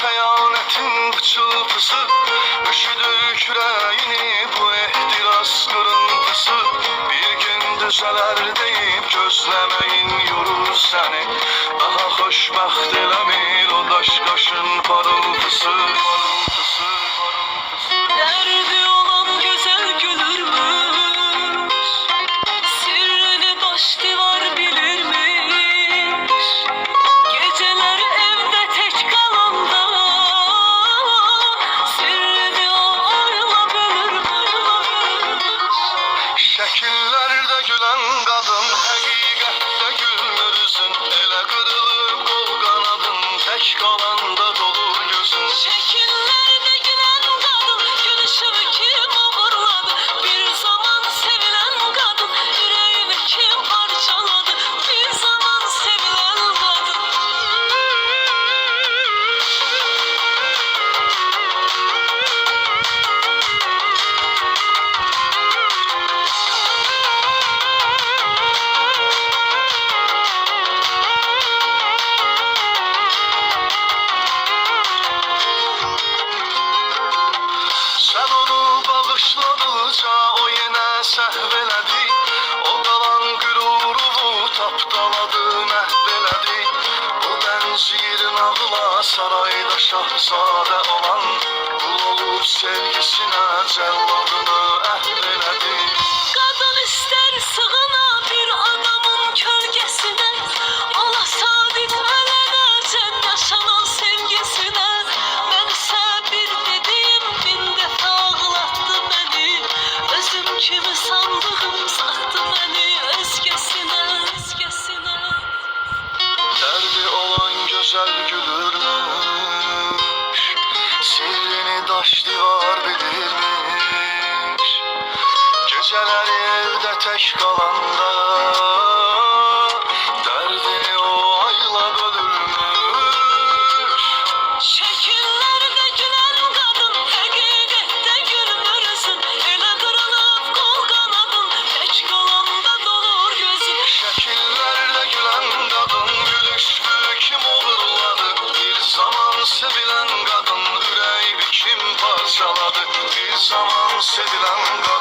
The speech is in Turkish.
xəyanətin pıçıltısı Üşüdür kürəyini bu ehtiras qırıntısı Bir gün düzələr deyib gözləməyin yorur səni Daha xoşbəxt eləmir o daş qaşın parıltısı Şəkillərdə gülən qadın Həqiqətdə gülmürsən Elə qırılıb qol qanadın Tək qalanda Sən onu bağışladıqca O yenə səhv elədi O qalan qürurumu Tapdaladı, məhv elədi O bənzir nağla Sarayda şahzadə olan Qul olub sevgisinə Cəlladını əhv Daş divar bilirmiş. Geceleri evde tek kalanda zaman sevilen kadın